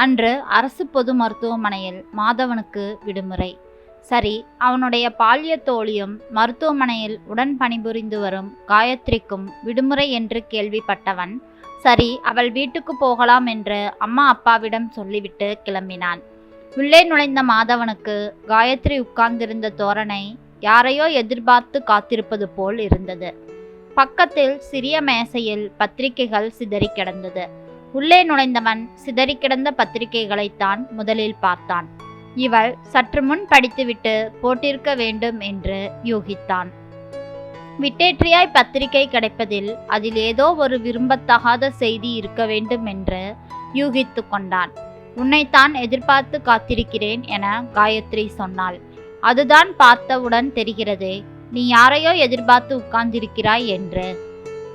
அன்று அரசு பொது மருத்துவமனையில் மாதவனுக்கு விடுமுறை. சரி அவனுடைய பால்ய தோழியும் மருத்துவமனையில் உடன் பணிபுரிந்து வரும் காயத்ரிக்கும் விடுமுறை என்று கேள்விப்பட்டவன் சரி அவள் வீட்டுக்கு போகலாம் என்று அம்மா அப்பாவிடம் சொல்லிவிட்டு கிளம்பினான். உள்ளே நுழைந்த மாதவனுக்கு காயத்ரி உட்கார்ந்திருந்த தோரணை யாரையோ எதிர்பார்த்து காத்திருப்பது போல் இருந்தது. பக்கத்தில் சிறிய மேசையில் பத்திரிகைகள் சிதறி கிடந்தது. உள்ளே நுழைந்தவன் சிதறி கிடந்த பத்திரிகைகளைத்தான் முதலில் பார்த்தான். இவள் சற்று முன் படித்துவிட்டு போட்டிருக்க வேண்டும் என்று யூகித்தான். விட்டேற்றியாய் பத்திரிகை கிடைப்பதில் அதில் ஏதோ ஒரு விரும்பத்தகாத செய்தி இருக்க வேண்டும் என்று யூகித்து கொண்டான். உன்னைத்தான் எதிர்பார்த்து காத்திருக்கிறேன் என காயத்ரி சொன்னாள். அதுதான் பார்த்தவுடன் தெரிகிறதே நீ யாரையோ எதிர்பார்த்து உட்கார்ந்திருக்கிறாய் என்று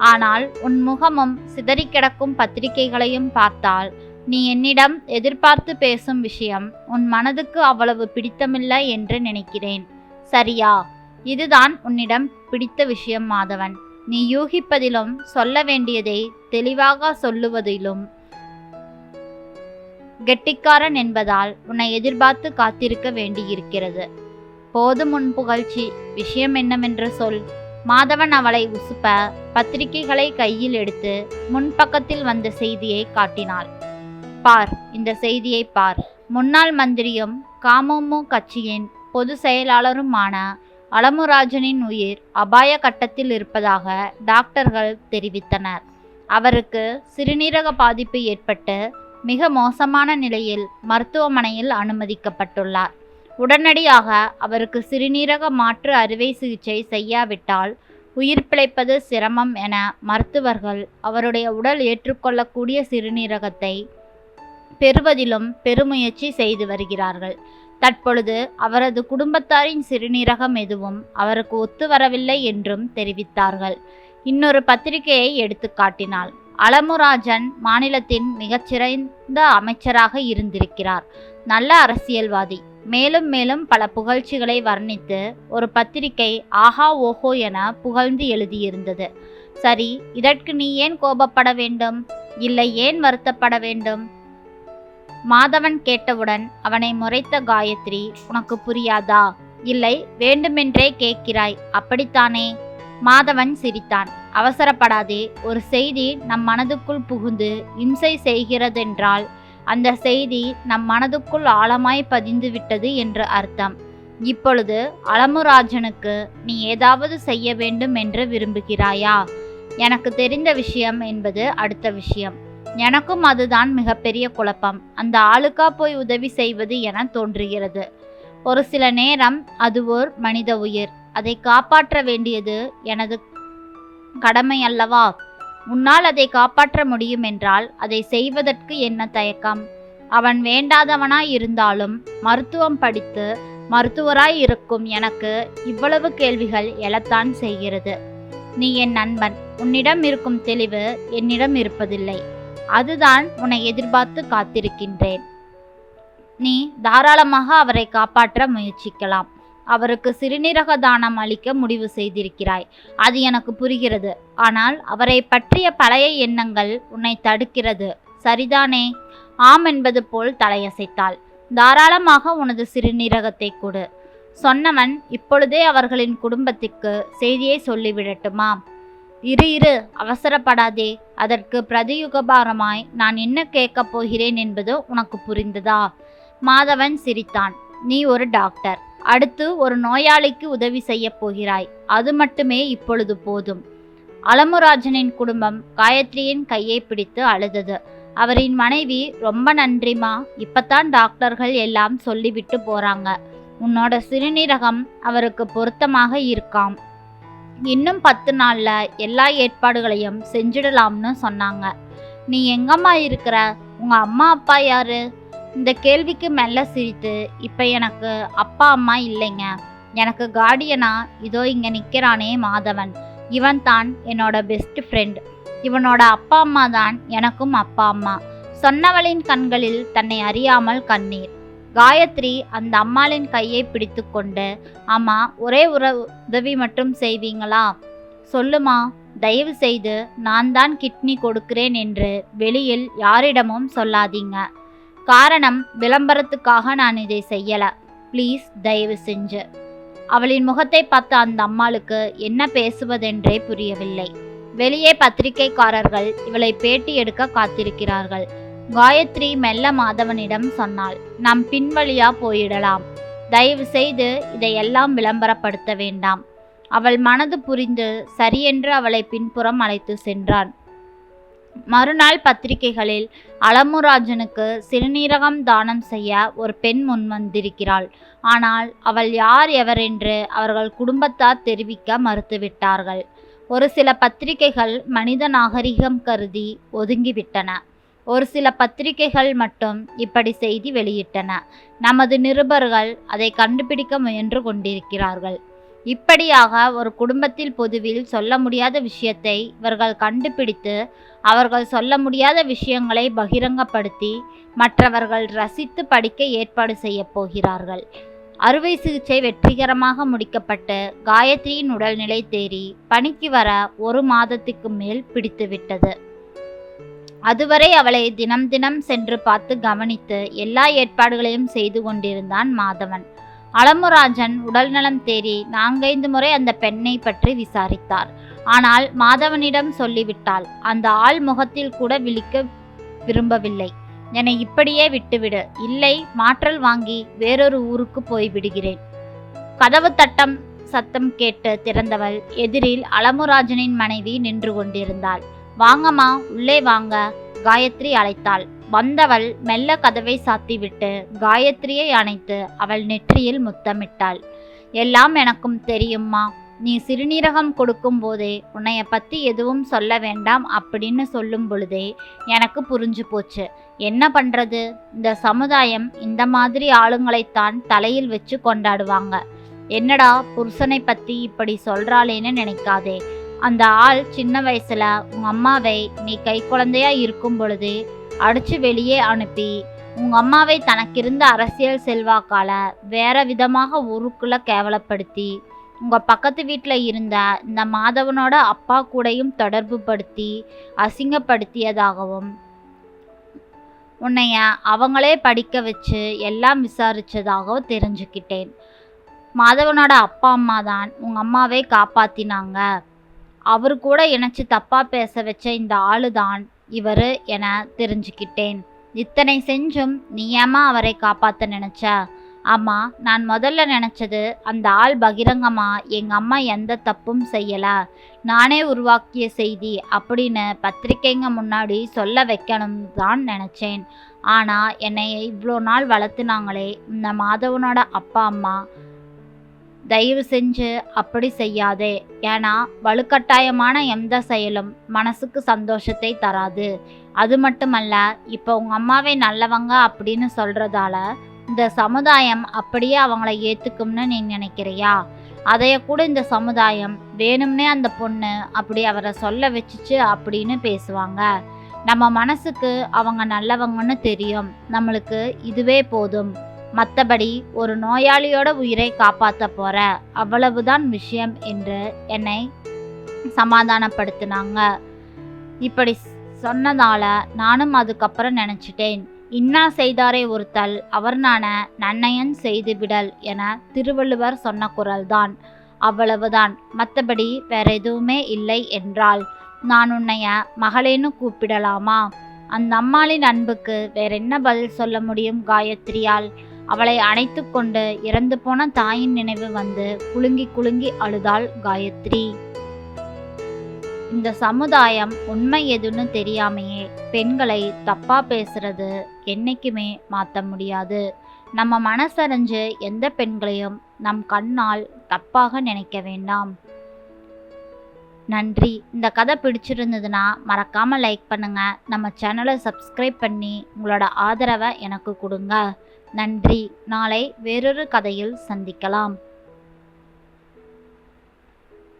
ஆனால் உன் முகமும் சிதறி கிடக்கும் பத்திரிகைகளையும் பார்த்தால் நீ என்னிடம் எதிர்பார்த்து பேசும் விஷயம் உன் மனதுக்கு அவ்வளவு பிடித்தமில்லை என்று நினைக்கிறேன். சரியா? இதுதான் உன்னிடம் பிடித்த விஷயம் மாதவன். நீ யூகிப்பதிலும் சொல்ல வேண்டியதை தெளிவாக சொல்லுவதிலும் கெட்டிக்காரன் என்பதால் உன்னை எதிர்பார்த்து காத்திருக்க வேண்டியிருக்கிறது. போதும் உன் புகழ்ச்சி. விஷயம் என்னவென்று சொல். மாதவன் அவளை உசுப்ப பத்திரிகைகளை கையில் எடுத்து முன்பக்கத்தில் வந்த செய்தியை காட்டினாள். பார் இந்த செய்தியை பார். முன்னாள் மந்திரியும் காமமு கட்சியின் பொது செயலாளருமான அலமுராஜனின் உயிர் அபாய கட்டத்தில் இருப்பதாக டாக்டர்கள் தெரிவித்தனர். அவருக்கு சிறுநீரக பாதிப்பு ஏற்பட்டு மிக மோசமான நிலையில் மருத்துவமனையில் அனுமதிக்கப்பட்டுள்ளார். உடனடியாக அவருக்கு சிறுநீரக மாற்று அறுவை சிகிச்சை செய்யாவிட்டால் உயிர் பிழைப்பது சிரமம் என மருத்துவர்கள் அவருடைய உடல் ஏற்றுக்கொள்ளக்கூடிய சிறுநீரகத்தை பெறுவதிலும் பெருமுயற்சி செய்து வருகிறார்கள். தற்பொழுது அவரது குடும்பத்தாரின் சிறுநீரகம் எதுவும் அவருக்கு ஒத்து வரவில்லை என்றும் தெரிவித்தார்கள். இன்னொரு பத்திரிகையை எடுத்து காட்டினாள் அலமுராஜன் மாநிலத்தின் மிகச்சிறந்த அமைச்சராக இருந்திருக்கிறார். நல்ல அரசியல்வாதி. மேலும் மேலும் பல புகழ்ச்சிகளை வர்ணித்து ஒரு பத்திரிகை ஆஹா ஓஹோ என புகழ்ந்து எழுதியிருந்தது. சரி இதற்கு நீ ஏன் கோபப்பட வேண்டும்? இல்லை ஏன் வருத்தப்பட வேண்டும்? மாதவன் கேட்டவுடன் அவனை முறைத்த காயத்ரி உனக்கு புரியாதா? இல்லை வேண்டுமென்றே கேட்கிறாய் அப்படித்தானே? மாதவன் சிரித்தான். அவசரப்படாதே ஒரு செய்தி நம் மனதுக்குள் புகுந்து இம்சை செய்கிறதென்றால் அந்த செய்தி நம் மனதுக்குள் ஆழமாய் பதிந்து விட்டது என்று அர்த்தம். இப்பொழுது அலமுராஜனுக்கு நீ ஏதாவது செய்ய வேண்டும் என்று விரும்புகிறாயா? எனக்கு தெரிந்த விஷயம் என்பது அடுத்த விஷயம். எனக்கும் அதுதான் மிகப்பெரிய குழப்பம். அந்த ஆளுக்கா போய் உதவி செய்வது என தோன்றுகிறது. ஒரு சில நேரம் அது ஓர் மனித உயிர். அதை காப்பாற்ற வேண்டியது எனது கடமை அல்லவா? உன்னால் அதை காப்பாற்ற முடியும் என்றால் அதை செய்வதற்கு என்ன தயக்கம்? அவன் வேண்டாதவனாய் இருந்தாலும் மருத்துவம் படித்து மருத்துவராய் இருக்கும் எனக்கு இவ்வளவு கேள்விகள் எழத்தான் செய்கிறது. நீ என் நண்பன். உன்னிடம் இருக்கும் தெளிவு என்னிடம் இருப்பதில்லை. அதுதான் உன்னை எதிர்பார்த்து காத்திருக்கின்றேன். நீ தாராளமாக அவரை காப்பாற்ற முயற்சிக்கலாம். அவருக்கு சிறுநீரக தானம் அளிக்க முடிவு செய்திருக்கிறாய். அது எனக்கு புரிகிறது. ஆனால் அவரை பற்றிய பழைய எண்ணங்கள் உன்னை தடுக்கிறது. சரிதானே? ஆம் என்பது போல் தலையசைத்தாள். தாராளமாக உனது சிறுநீரகத்தை கொடு. சொன்னவன் இப்பொழுதே அவர்களின் குடும்பத்திற்கு செய்தியை சொல்லிவிடட்டுமா? இரு இரு அவசரப்படாதே. அதற்கு பிரதியுகபாரமாய் நான் என்ன கேட்கப் போகிறேன் என்பது உனக்கு புரிந்ததா? மாதவன் சிரித்தான். நீ ஒரு டாக்டர். அடுத்து ஒரு நோயாளிக்கு உதவி செய்யப் போகிறாய். அது மட்டுமே இப்பொழுது போதும். அலமுராஜனின் குடும்பம் காயத்ரியின் கையை பிடித்து அழுதது. அவரின் மனைவி ரொம்ப நன்றிமா இப்பத்தான் டாக்டர்கள் எல்லாம் சொல்லிவிட்டு போறாங்க. உன்னோட சிறுநீரகம் அவருக்கு பொருத்தமாக இருக்காம். இன்னும் பத்து நாள்ல எல்லா ஏற்பாடுகளையும் செஞ்சிடலாம்னு சொன்னாங்க. நீ எங்கம்மா இருக்கிற? உங்க அம்மா அப்பா யாரு? இந்த கேள்விக்கு மெல்ல சிரித்து இப்போ எனக்கு அப்பா அம்மா இல்லைங்க. எனக்கு கார்டியனா இதோ இங்கே நிற்கிறானே மாதவன். இவன் தான் என்னோட பெஸ்ட் ஃப்ரெண்ட் இவனோட அப்பா அம்மா தான் எனக்கும் அப்பா அம்மா. சொன்னவளின் கண்களில் தன்னை அறியாமல் கண்ணீர். காயத்ரி அந்த அம்மாளின் கையை பிடித்து கொண்டு அம்மா ஒரே உற உதவி மட்டும் செய்வீங்களா? சொல்லுமா தயவு செய்து நான் தான் கிட்னி கொடுக்கிறேன் என்று வெளியில் யாரிடமும் சொல்லாதீங்க. காரணம் விளம்பரத்துக்காக நான் இதை செய்யலை. ப்ளீஸ் தயவு செஞ்சு. அவளின் முகத்தை பார்த்த அந்த அம்மாளுக்கு என்ன பேசுவதென்றே புரியவில்லை. வெளியே பத்திரிகைக்காரர்கள் இவளை பேட்டி எடுக்க காத்திருக்கிறார்கள். காயத்ரி மெல்ல மாதவனிடம் சொன்னாள் நாம் பின்வழியா போயிடலாம். தயவு செய்து இதையெல்லாம் விளம்பரப்படுத்த வேண்டாம். அவள் மனது புரிந்து சரியென்று அவளை பின்புறம் அழைத்து சென்றான். மறுநாள் பத்திரிகைகளில் அலமுராஜனுக்கு சிறுநீரகம் தானம் செய்ய ஒரு பெண் முன் வந்திருக்கிறாள். ஆனால் அவள் யார் எவரென்று அவர்கள் குடும்பத்தார் தெரிவிக்க மறுத்துவிட்டார்கள். ஒரு சில பத்திரிகைகள் மனித நாகரிகம் கருதி ஒதுங்கிவிட்டன. ஒரு சில பத்திரிகைகள் மட்டும் இப்படி செய்தி வெளியிட்டன. நமது நிருபர்கள் அதை கண்டுபிடிக்க முயன்று கொண்டிருக்கிறார்கள். இப்படியாக ஒரு குடும்பத்தில் பொதுவில் சொல்ல முடியாத விஷயத்தை இவர்கள் கண்டுபிடித்து அவர்கள் சொல்ல முடியாத விஷயங்களை பகிரங்கப்படுத்தி மற்றவர்கள் ரசித்து படிக்க ஏற்பாடு செய்ய போகிறார்கள். அறுவை சிகிச்சை வெற்றிகரமாக முடிக்கப்பட்டு காயத்ரியின் உடல்நிலை தேறி பணிக்கு வர ஒரு மாதத்துக்கு மேல் பிடித்துவிட்டது. அதுவரை அவளை தினம் தினம் சென்று பார்த்து கவனித்து எல்லா ஏற்பாடுகளையும் செய்து கொண்டிருந்தான் மாதவன். அலமுராஜன் உடல்நலம் தேறி நான்கைந்து முறை அந்த பெண்ணை பற்றி விசாரித்தார். ஆனால் மாதவனிடம் சொல்லிவிட்டாள் அந்த ஆள் முகத்தில் கூட விழிக்க விரும்பவில்லை. என்னை இப்படியே விட்டுவிடு. இல்லை மாற்றல் வாங்கி வேறொரு ஊருக்கு போய் விடுகிறேன் கதவு தட்டம் சத்தம் கேட்டு திறந்தவள் எதிரில் அலமுராஜனின் மனைவி நின்று கொண்டிருந்தாள். வாங்கம்மா உள்ளே வாங்க காயத்ரி அழைத்தாள். வந்தவள் மெல்ல கதவை சாத்திவிட்டு காயத்ரியை அணைத்து அவள் நெற்றியில் முத்தமிட்டாள். எல்லாம் எனக்கும் தெரியும்மா. நீ சிறுநீரகம் கொடுக்கும் போதே உன்னைய பத்தி எதுவும் சொல்ல வேண்டாம் அப்படின்னு சொல்லும் பொழுதே எனக்கு புரிஞ்சு போச்சு. என்ன பண்றது? இந்த சமுதாயம் இந்த மாதிரி ஆளுங்களைத்தான் தலையில் வச்சு கொண்டாடுவாங்க. என்னடா புருஷனை பத்தி இப்படி சொல்றாளேன்னு நினைக்காதே. அந்த ஆள் சின்ன வயசுல உங்க அம்மாவை நீ கை குழந்தையா இருக்கும் பொழுது அடிச்சு வெளியே அனுப்பி உங்க அம்மாவை தனக்கிருந்த அரசியல் செல்வாக்கால வேற விதமாக ஊருக்குள்ள கேவலப்படுத்தி உங்க பக்கத்து வீட்டில் இருந்த இந்த மாதவனோட அப்பா கூடையும் தொடர்பு படுத்தி அசிங்கப்படுத்தியதாகவும் உன்னைய அவங்களே படிக்க வச்சு எல்லாம் விசாரிச்சதாகவும் தெரிஞ்சுக்கிட்டேன். மாதவனோட அப்பா அம்மா தான் உங்க அம்மாவை காப்பாத்தினாங்க. அவர் கூட இணைச்சு தப்பா பேச வச்ச இந்த ஆளு தான் இவர் என தெரிஞ்சுக்கிட்டேன். இத்தனை செஞ்சும் நீ ஏமா அவரை காப்பாற்ற நினைச்ச? ஆமாம் நான் முதல்ல நினச்சது அந்த ஆள் பகிரங்கமாக எங்கள் அம்மா எந்த தப்பும் செய்யலை. நானே உருவாக்கிய செய்தி அப்படின்னு பத்திரிக்கைங்க முன்னாடி சொல்ல வைக்கணும் தான் நினச்சேன். ஆனால் என்னை இவ்வளோ நாள் வளர்த்துனாங்களே இந்த மாதவனோட அப்பா அம்மா. தயவு செஞ்சு அப்படி செய்யாதே. ஏன்னா வலுக்கட்டாயமான எந்த செயலும் மனசுக்கு சந்தோஷத்தை தராது. அது மட்டுமல்ல இப்போ உங்கள் அம்மாவை நல்லவங்க அப்படின்னு சொல்கிறதால இந்த சமுதாயம் அப்படியே அவங்கள ஏற்றுக்கும்னு நீ நினைக்கிறியா? அதைய கூட இந்த சமுதாயம் வேணும்னே அந்த பொண்ணு அப்படி அவரை சொல்ல வச்சுச்சு அப்படின்னு பேசுவாங்க. நம்ம மனசுக்கு அவங்க நல்லவங்கன்னு தெரியும். நம்மளுக்கு இதுவே போதும். மற்றபடி ஒரு நோயாளியோட உயிரை காப்பாற்ற போற. அவ்வளவுதான் விஷயம் என்று என்னை சமாதானப்படுத்தினாங்க. இப்படி சொன்னதால நானும் அதுக்கப்புறம் நினச்சிட்டேன். இன்னா செய்தாரே ஒருத்தல் அவர்னான நன்னயன் செய்து விடல் என திருவள்ளுவர் சொன்ன குரல்தான் அவ்வளவுதான். மற்றபடி வேற எதுவுமே இல்லை என்றால் நான் உன்னைய மகளேன்னு கூப்பிடலாமா? அந்த அம்மாளின் அன்புக்கு வேற என்ன பதில் சொல்ல முடியும் காயத்ரியால்? அவளை அணைத்து கொண்டு இறந்து போன தாயின் நினைவு வந்து குலுங்கி குலுங்கி அழுதாள் காயத்ரி. இந்த சமுதாயம் உண்மை எதுன்னு தெரியாமையே பெண்களை தப்பா பேசுறது என்னைக்குமே மாற்ற முடியாது. நம்ம மனசறிஞ்சு எந்த பெண்களையும் நம் கண்ணால் தப்பாக நினைக்க வேண்டாம். நன்றி. இந்த கதை பிடிச்சிருந்ததுன்னா மறக்காமல் லைக் பண்ணுங்கள் நம்ம சேனலை சப்ஸ்கிரைப் பண்ணி உங்களோட ஆதரவை எனக்கு கொடுங்க. நன்றி. நாளை வேறொரு கதையில் சந்திக்கலாம்.